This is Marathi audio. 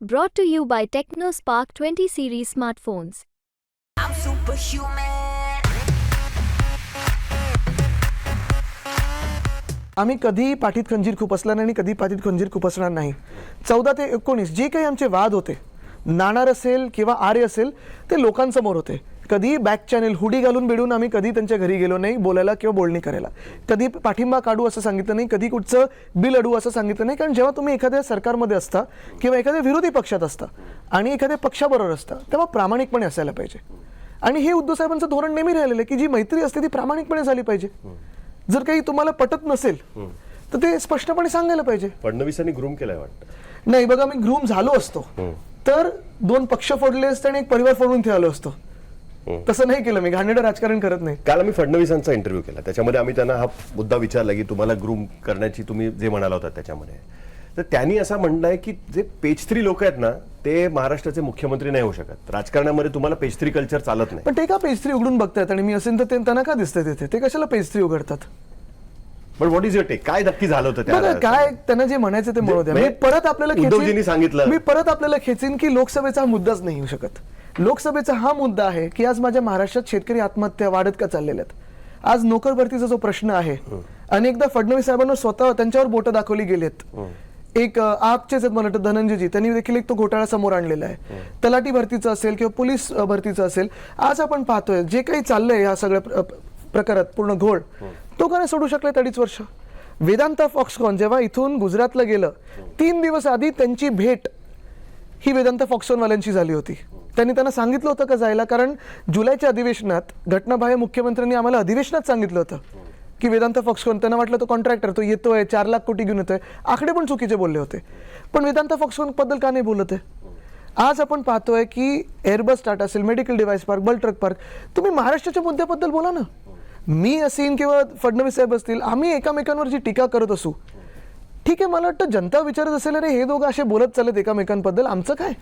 Brought to you by TechnoSpark 20 series smartphones. I'm superhuman. आम्ही कधी पाठीत खंजीर खुपसला नाही आणि कधी पाठीत खंजीर खुपसणार नाही चौदा ते एकोणीस जे काही आमचे वाद होते नाणार असेल किंवा आर्य असेल ते लोकांसमोर होते कधी बॅक चॅनेल हुडी घालून बिडून आम्ही कधी त्यांच्या घरी गेलो नाही बोलायला किंवा बोलणी करायला. कधी पाठिंबा काढू असं सांगितलं नाही कधी कुठचं बिल अडू असं सांगितलं नाही कारण जेव्हा तुम्ही एखाद्या सरकारमध्ये असता किंवा एखाद्या विरोधी पक्षात असता आणि एखाद्या पक्षाबरोबर असता तेव्हा प्रामाणिकपणे असायला पाहिजे. आणि हे उद्धव साहेबांचं धोरण नेहमी राहिलेलं आहे की जी मैत्री असते ती प्रामाणिकपणे झाली पाहिजे. जर काही तुम्हाला पटत नसेल तर ते स्पष्टपणे सांगायला पाहिजे. फडणवीसांनी ग्रूम केलाय वाटतं. नाही बघा मी ग्रूम झालो असतो. तर दोन पक्ष फोडले असते आणि एक परिवार फोडून इथे आलो असतो. तसं नाही केलं मी. घाणेरडं राजकारण करत नाही. काल आम्ही फडणवीसांचा इंटरव्ह्यू केला. त्याच्यामध्ये आम्ही त्यांना हा मुद्दा विचारला की तुम्हाला ग्रूम करण्याची तुम्ही जे म्हणाला होता त्याच्यामध्ये. तर त्यांनी असं म्हणणं आहे की जे पेज थ्री लोक आहेत ना ते महाराष्ट्राचे मुख्यमंत्री नाही होऊ शकत. राजकारणामध्ये तुम्हाला पेज थ्री कल्चर चालत नाही. पण ते का पेज थ्री उघडून बघतायत? आणि मी असेल तर ते त्यांना का दिसतंय तिथे? ते कशाला पेज थ्री उघडतात? पण व्हॉट इज युअर टेक काय नक्की झालं होतं बघा त्या काय त्यांना जे म्हणायचं ते म्हणू द्या. मी म्हणजे परत आपल्याला खेचीन- सांगितलं. मी परत आपल्याला खेचीन की लोकसभेचा हा मुद्दाच नाही येऊ शकत. लोकसभेचा हा मुद्दा आहे की आज माझ्या महाराष्ट्रात शेतकरी आत्महत्या वाढत का चाललेल्या आहेत? आज नोकर भरतीचा जो प्रश्न आहे अनेकदा फडणवीस साहेबांना स्वतः त्यांच्यावर बोटं दाखवली गेलेत. एक आपचेच आहेत मला वाटतं धनंजयजी. त्यांनी देखील एक तो घोटाळा समोर आणलेला आहे. तलाठी भरतीचं असेल किंवा पोलीस भरतीचं असेल आज आपण पाहतोय जे काही चाललंय या सगळ्या प्र- प्रकारात पूर्ण घोळ तो का सोडू शकले अडीच वर्ष? वेदांता फॉक्सकॉन जेव्हा इथून गुजरातला गेलं तीन दिवस आधी त्यांची भेट ही वेदांत फॉक्सॉनवाल्यांची झाली होती. त्यांनी त्यांना सांगितलं होतं का जायला? कारण जुलैच्या अधिवेशनात घटनाबाह्य मुख्यमंत्र्यांनी आम्हाला अधिवेशनात सांगितलं होतं की वेदांत फॉक्सकॉन त्यांना वाटलं तो कॉन्ट्रॅक्टर तो येतोय चार लाख कोटी घेऊन येतोय. आकडे पण चुकीचे बोलले होते. पण वेदांत फॉक्सकॉनबद्दल का नाही बोलत आहे? आज आपण पाहतोय की एअरबस टाटा असेल मेडिकल डिव्हाइस पार्क बल ट्रक पार्क तुम्ही महाराष्ट्राच्या मुद्द्याबद्दल बोला ना. मी असेन किंवा फडणवीस साहेब असतील आम्ही एकामेकांवर जी टीका करत असू ठीक आहे मला वाटतं जनता विचारत असेल अरे हे दोघं असे बोलत चालत एकामेकांबद्दल आमचं काय?